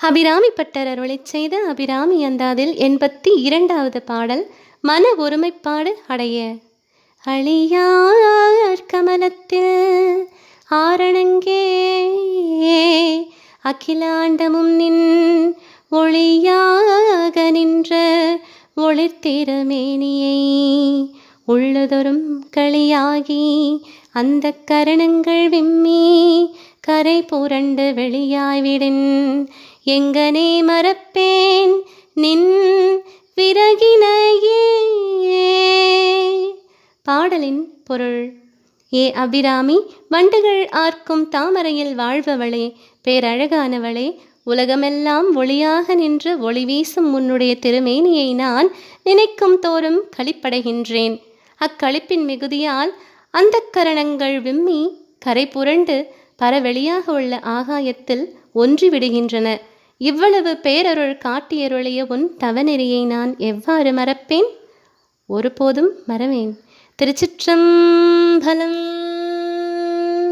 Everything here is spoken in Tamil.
அபிராமி பட்டர் அருளை செய்த அபிராமி அந்தாதில் எண்பத்தி இரண்டாவது பாடல் மன ஒருமைப்பாடு அடைய. அழியார் கமலத்தில் ஆரணங்கே அகிலாண்டமும் நின் ஒளியாக நின்ற ஒளிர்த்திருமேனியை உள்ளதொரும் களியாகி அந்த கரணங்கள் விம்மி கரை புரண்டு வெளியாய்விடின் எங்கனே மறப்பேன் நின் விறகினையே. பாடலின் பொருள். ஏ அபிராமி வண்டுகள் ஆர்க்கும் தாமரையில் வாழ்பவளே பேரழகானவளே உலகமெல்லாம் ஒளியாக நின்று ஒளி வீசும் உன்னுடைய திருமேனியை நான் நினைக்கும் தோறும் களிப்படைகின்றேன். அக்களிப்பின் மிகுதியால் அந்த கரணங்கள் விம்மி கரை புரண்டு பரவெளியாக உள்ள ஆகாயத்தில் ஒன்றி விடுகின்றன இவ்வளவு பேரருள் காட்டியருளிய உன் தவநெறியை நான் எவ்வாறு மறப்பேன்? ஒருபோதும் மறவேன். திருச்சிற்றம்பலம்